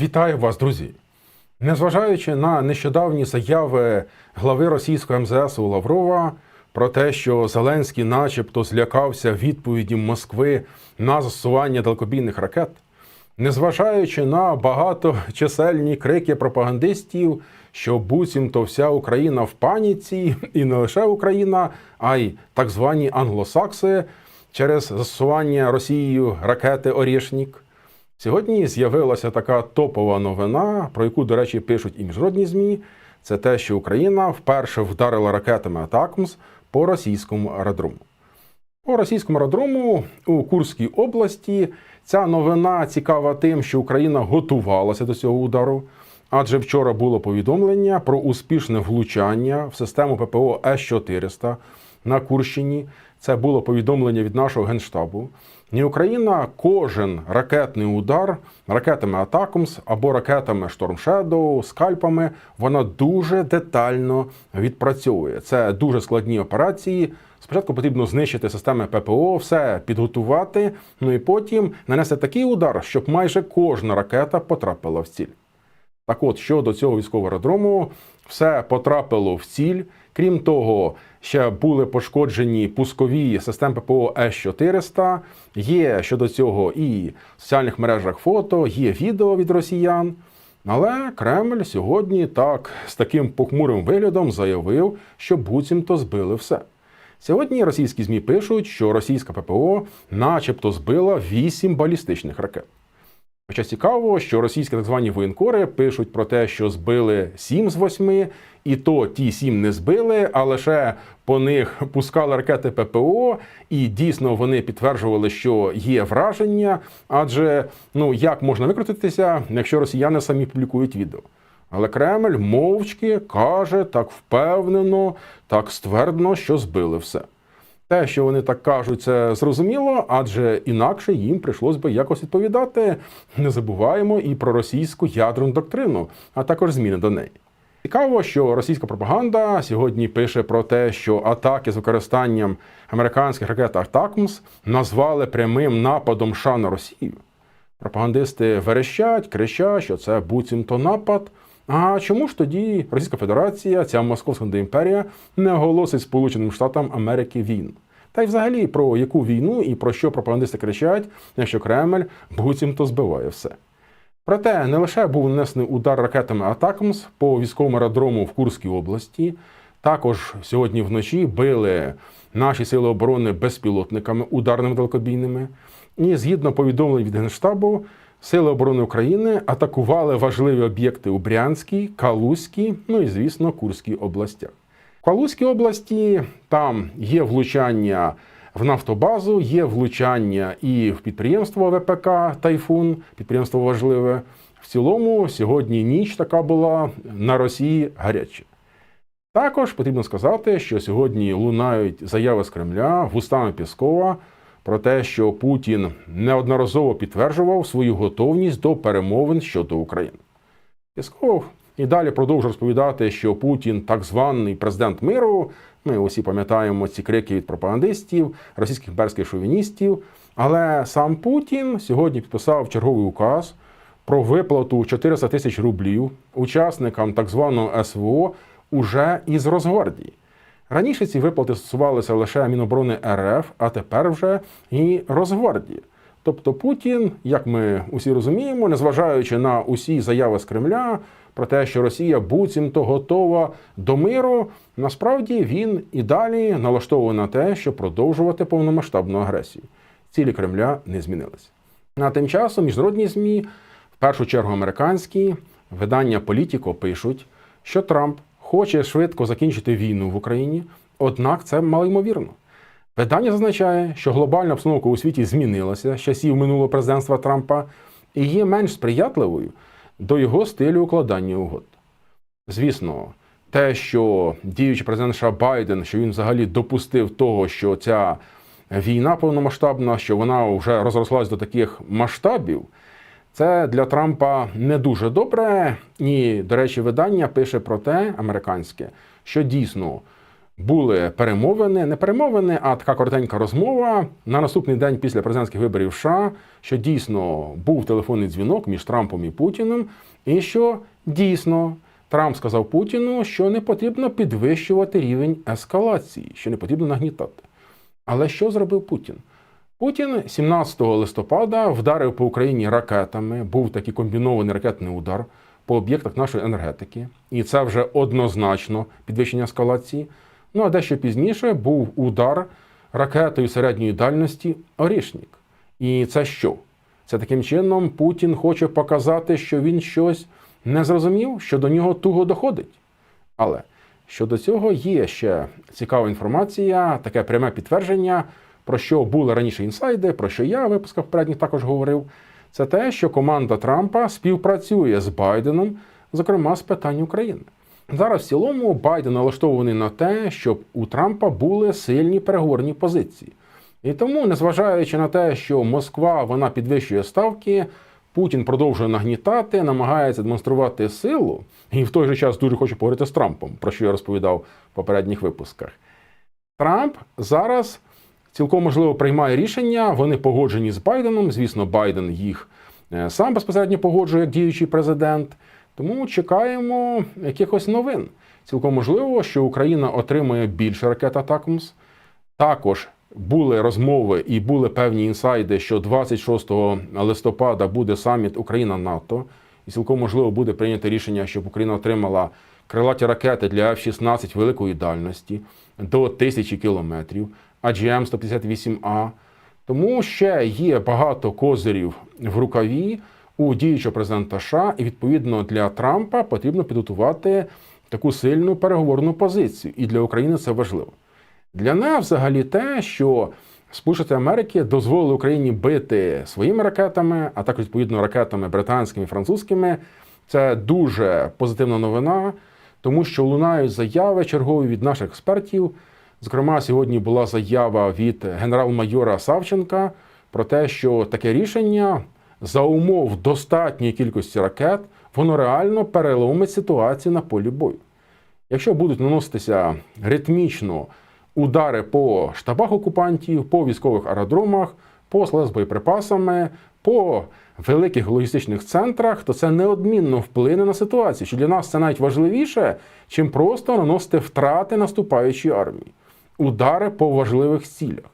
Вітаю вас, друзі! Незважаючи на нещодавні заяви глави російського МЗС Лаврова про те, що Зеленський, начебто, злякався відповіді Москви на застосування далекобійних ракет, незважаючи на багаточисельні крики пропагандистів, що буцімто вся Україна в паніці, і не лише Україна, а й так звані англосакси через застосування Росією ракети Орішнік. Сьогодні з'явилася така топова новина, про яку, до речі, пишуть і міжнародні ЗМІ. Це те, що Україна вперше вдарила ракетами Атакмс по російському аеродрому. По російському аеродрому у Курській області ця новина цікава тим, що Україна готувалася до цього удару. Адже вчора було повідомлення про успішне влучання в систему ППО С-400 на Курщині. Це було повідомлення від нашого генштабу. І Україна кожен ракетний удар ракетами Атакумс або ракетами Shadow, скальпами, вона дуже детально відпрацьовує. Це дуже складні операції. Спочатку потрібно знищити системи ППО, все підготувати, ну і потім нанести такий удар, щоб майже кожна ракета потрапила в ціль. Так от, щодо цього військового аеродрому, все потрапило в ціль. Крім того, ще були пошкоджені пускові системи ППО С-400. Є щодо цього і в соціальних мережах фото, є відео від росіян. Але Кремль сьогодні так з таким похмурим виглядом заявив, що буцімто збили все. Сьогодні російські ЗМІ пишуть, що російська ППО начебто збила 8 балістичних ракет. Хоча цікаво, що російські так звані воєнкори пишуть про те, що збили 7 з 8, і то ті 7 не збили, а лише по них пускали ракети ППО, і дійсно вони підтверджували, що є враження. Адже ну як можна викрутитися, якщо росіяни самі публікують відео. Але Кремль мовчки каже так впевнено, так ствердно, що збили все. Те, що вони так кажуть, це зрозуміло, адже інакше їм прийшлось би якось відповідати. Не забуваємо і про російську ядерну доктрину, а також зміни до неї. Цікаво, що російська пропаганда сьогодні пише про те, що атаки з використанням американських ракет Атакмс назвали прямим нападом США на Росію. Пропагандисти верещать, кричать, що це буцімто напад. А чому ж тоді Російська Федерація, ця московська імперія, не оголосить Сполученим Штатам Америки війну? Та й взагалі про яку війну і про що пропагандисти кричать, якщо Кремль буцімто збиває все. Проте не лише був нанесений удар ракетами Атакмс по військовому аеродрому в Курській області, також сьогодні вночі били наші сили оборони безпілотниками ударними далекобійними. І згідно повідомлень від Генштабу, Сили оборони України атакували важливі об'єкти у Брянській, Калузькій, ну і, звісно, Курській областях. В Калузькій області там є влучання в нафтобазу, є влучання і в підприємство ВПК Тайфун, підприємство важливе. В цілому, сьогодні ніч така була на Росії гаряча. Також потрібно сказати, що сьогодні лунають заяви з Кремля вустами Піскова про те, що Путін неодноразово підтверджував свою готовність до перемовин щодо України. Пісков і далі продовжує розповідати, що Путін так званий президент миру. Ми усі пам'ятаємо ці крики від пропагандистів, російських імперських шовіністів. Але сам Путін сьогодні підписав черговий указ про виплату 400 тисяч рублів учасникам так званого СВО уже із Росгвардії. Раніше ці виплати стосувалися лише Міноборони РФ, а тепер вже і Росгвардії. Тобто Путін, як ми усі розуміємо, незважаючи на усі заяви з Кремля про те, що Росія буцімто готова до миру, насправді він і далі налаштований на те, щоб продовжувати повномасштабну агресію. Цілі Кремля не змінилися. А тим часом міжнародні ЗМІ, в першу чергу американські, видання Політіко пишуть, що Трамп хоче швидко закінчити війну в Україні, однак це малоймовірно. Видання зазначає, що глобальна обстановка у світі змінилася з часів минулого президентства Трампа і є менш сприятливою до його стилю укладання угод. Звісно, те, що діючий президент США Байден, що він взагалі допустив того, що ця війна повномасштабна, що вона вже розрослась до таких масштабів, це для Трампа не дуже добре. І, до речі, видання пише про те, американське, що дійсно були перемовини, не перемовини, а така коротенька розмова на наступний день після президентських виборів США, що дійсно був телефонний дзвінок між Трампом і Путіним, і що дійсно Трамп сказав Путіну, що не потрібно підвищувати рівень ескалації, що не потрібно нагнітати. Але що зробив Путін? Путін 17 листопада вдарив по Україні ракетами. Був такий комбінований ракетний удар по об'єктах нашої енергетики, і це вже однозначно підвищення ескалації. Ну а дещо пізніше був удар ракетою середньої дальності Орішнік. І це що? Це таким чином Путін хоче показати, що він щось не зрозумів, що до нього туго доходить. Але щодо цього є ще цікава інформація, таке пряме підтвердження, про що були раніше інсайди, про що я в випусках попередніх також говорив. Це те, що команда Трампа співпрацює з Байденом, зокрема з питань України. Зараз в цілому Байден налаштований на те, щоб у Трампа були сильні переговорні позиції. І тому, незважаючи на те, що Москва вона підвищує ставки, Путін продовжує нагнітати, намагається демонструвати силу, і в той же час дуже хоче поговорити з Трампом, про що я розповідав в попередніх випусках. Трамп зараз цілком можливо приймає рішення. Вони погоджені з Байденом. Звісно, Байден їх е, сам безпосередньо погоджує як діючий президент. Тому чекаємо якихось новин. Цілком можливо, що Україна отримає більше ракет Атакмс. Також були розмови і були певні інсайди, що 26 листопада буде саміт Україна-НАТО, і цілком можливо буде прийнято рішення, щоб Україна отримала крилаті ракети для F-16 великої дальності до тисячі кілометрів, AGM 158А. Тому ще є багато козирів в рукаві у діючого президента США, і відповідно для Трампа потрібно підготувати таку сильну переговорну позицію. І для України це важливо. Для нас взагалі те, що Сполучені Америки дозволили Україні бити своїми ракетами, а також відповідно ракетами британськими і французькими. Це дуже позитивна новина, тому що лунають заяви чергові від наших експертів. Зокрема, сьогодні була заява від генерал-майора Савченка про те, що таке рішення за умов достатньої кількості ракет воно реально переломить ситуацію на полі бою. Якщо будуть наноситися ритмічно удари по штабах окупантів, по військових аеродромах, по складах з боєприпасами, по великих логістичних центрах, то це неодмінно вплине на ситуацію. Що для нас це навіть важливіше, чим просто наносити втрати наступаючої армії, удари по важливих цілях.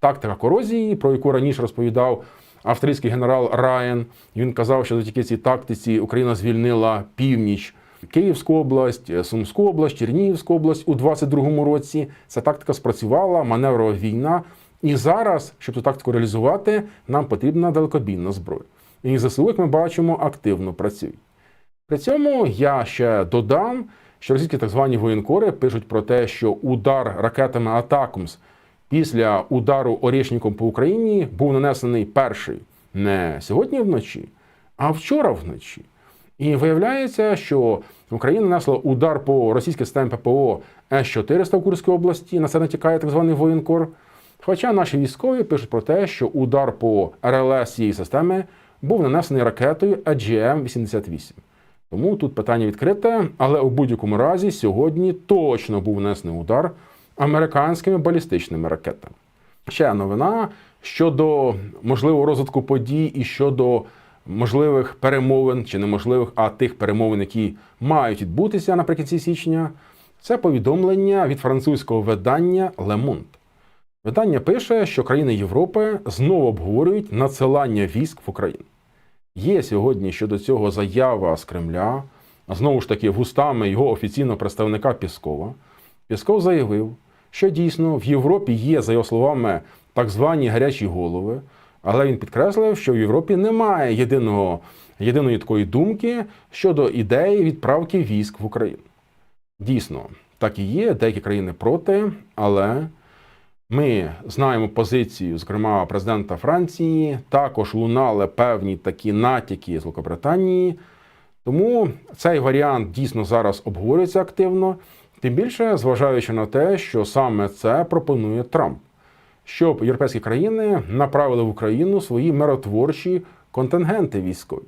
Тактика корозії, про яку раніше розповідав австрійський генерал Райан. Він казав, що завдяки цій тактиці Україна звільнила північ. Київську область, Сумську область, Чернігівську область у 22-му році. Ця тактика спрацювала, маневрова війна. І зараз, щоб цю тактику реалізувати, нам потрібна далекобійна зброя. І ЗСУ, як ми бачимо, активно працюють. При цьому я ще додам, що російські так звані воєнкори пишуть про те, що удар ракетами Атакумс після удару Орєшніком по Україні був нанесений перший не сьогодні вночі, а вчора вночі. І виявляється, що Україна нанесла удар по російській системі ППО С-400 в Курській області, на це натякає так званий воєнкор. Хоча наші військові пишуть про те, що удар по РЛС цієї системи був нанесений ракетою AGM-88. Тому тут питання відкрите, але у будь-якому разі сьогодні точно був нанесений удар американськими балістичними ракетами. Ще новина щодо можливого розвитку подій і щодо можливих перемовин чи неможливих, а тих перемовин, які мають відбутися наприкінці січня, це повідомлення від французького видання Le Monde. Видання пише, що країни Європи знову обговорюють надсилання військ в Україну. Є сьогодні щодо цього заява з Кремля, знову ж таки, вустами його офіційного представника Піскова. Пісков заявив, що дійсно в Європі є, за його словами, так звані гарячі голови, але він підкреслив, що в Європі немає єдиного, єдиної такої думки щодо ідеї відправки військ в Україну. Дійсно, так і є, деякі країни проти, але ми знаємо позицію, зокрема, президента Франції, також лунали певні такі натяки з Великобританії. Тому цей варіант дійсно зараз обговорюється активно, тим більше зважаючи на те, що саме це пропонує Трамп, щоб європейські країни направили в Україну свої миротворчі контингенти військові.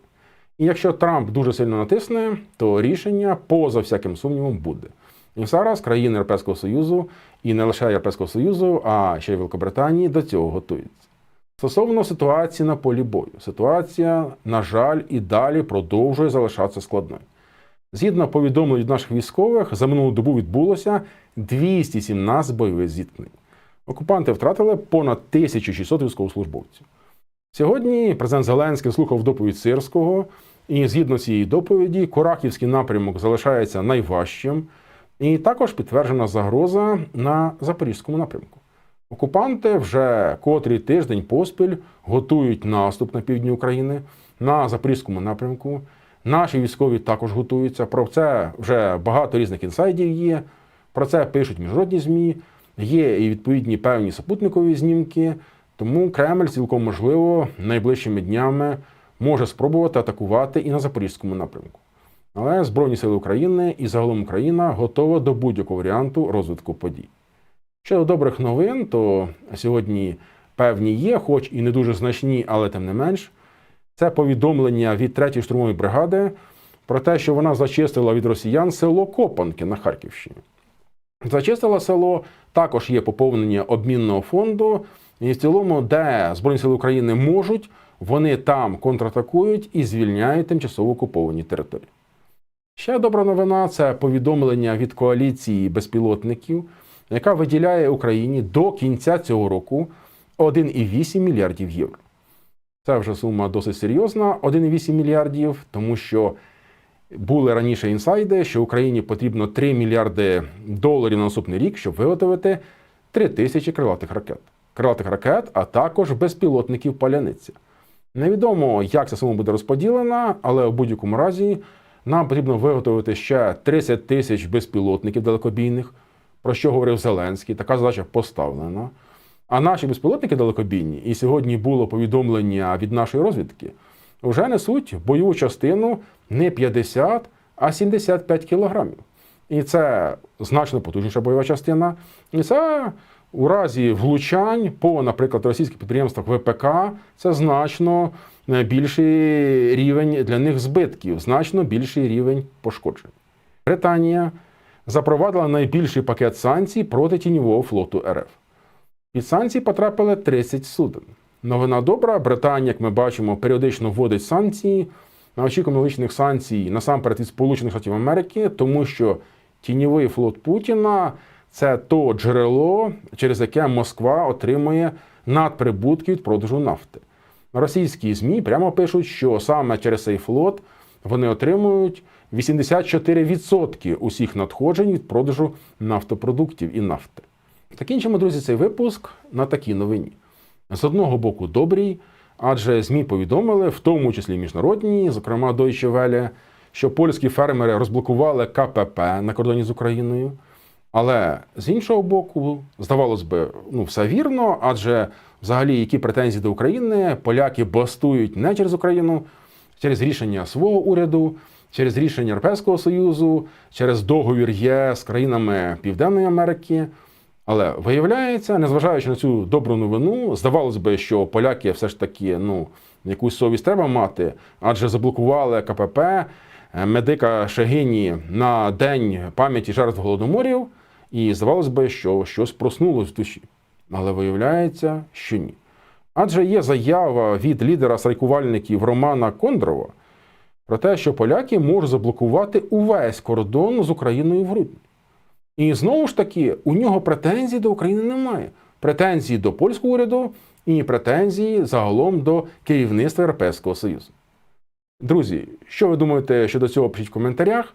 І якщо Трамп дуже сильно натисне, то рішення поза всяким сумнівом буде. І зараз країни Європейського Союзу, і не лише Європейського Союзу, а ще й Великобританії до цього готуються. Стосовно ситуації на полі бою, ситуація, на жаль, і далі продовжує залишатися складною. Згідно повідомлень від наших військових, за минулу добу відбулося 217 бойових зіткнень. Окупанти втратили понад 1600 військовослужбовців. Сьогодні президент Зеленський слухав доповідь Сирського, і згідно цієї доповіді, Кораківський напрямок залишається найважчим, і також підтверджена загроза на Запорізькому напрямку. Окупанти вже котрий тиждень поспіль готують наступ на півдні України на Запорізькому напрямку. Наші військові також готуються. Про це вже багато різних інсайдів є. Про це пишуть міжнародні ЗМІ, є і відповідні певні супутникові знімки. Тому Кремль цілком можливо найближчими днями може спробувати атакувати і на Запорізькому напрямку. Але Збройні Сили України і загалом Україна готова до будь-якого варіанту розвитку подій. Щодо добрих новин, то сьогодні певні є, хоч і не дуже значні, але тим не менш. Це повідомлення від 3-ї штурмової бригади про те, що вона зачистила від росіян село Копанки на Харківщині. Зачистила село, також є поповнення обмінного фонду, і в цілому, де Збройні Сили України можуть, вони там контратакують і звільняють тимчасово окуповані території. Ще добра новина це повідомлення від коаліції безпілотників, яка виділяє Україні до кінця цього року 1,8 мільярдів євро. Це вже сума досить серйозна 1,8 мільярдів, тому що були раніше інсайди, що Україні потрібно 3 мільярди доларів на наступний рік, щоб виготовити 3 тисячі крилатих ракет. Крилатих ракет, а також безпілотників паляниця. Невідомо, як ця сума буде розподілена, але в будь-якому разі нам потрібно виготовити ще 30 тисяч безпілотників далекобійних, про що говорив Зеленський. Така задача поставлена. А наші безпілотники далекобійні, і сьогодні було повідомлення від нашої розвідки, вже несуть бойову частину не 50, а 75 кілограмів. І це значно потужніша бойова частина. І це у разі влучань по, наприклад, російських підприємствах ВПК, це значно більший рівень для них збитків, значно більший рівень пошкоджень. Британія запровадила найбільший пакет санкцій проти тіньового флоту РФ. Під санкції потрапили 30 суден. Новина добра, Британія, як ми бачимо, періодично вводить санкції. Ми очікуємо величних санкцій насамперед від Сполучених Штатів Америки, тому що тіньовий флот Путіна це то джерело, через яке Москва отримує надприбутки від продажу нафти. Російські ЗМІ прямо пишуть, що саме через цей флот вони отримують 84% усіх надходжень від продажу нафтопродуктів і нафти. Закінчимо, друзі, цей випуск на такій новині. З одного боку, добрій, адже ЗМІ повідомили, в тому числі міжнародні, зокрема Deutsche Welle, що польські фермери розблокували КПП на кордоні з Україною. Але з іншого боку, здавалось би, ну все вірно, адже взагалі які претензії до України поляки бастують не через Україну, через рішення свого уряду, через рішення Європейського Союзу, через договір є з країнами Південної Америки. Але виявляється, незважаючи на цю добру новину, здавалось би, що поляки все ж таки ну, якусь совість треба мати, адже заблокували КПП медика Шегині на день пам'яті жертв голодоморів, і здавалось би, що щось проснулось в душі. Але виявляється, що ні. Адже є заява від лідера страйкувальників Романа Кондрова про те, що поляки можуть заблокувати увесь кордон з Україною в грудні. І знову ж таки, у нього претензій до України немає. Претензії до польського уряду і претензії загалом до керівництва Європейського Союзу. Друзі, що ви думаєте щодо цього, пишіть в коментарях.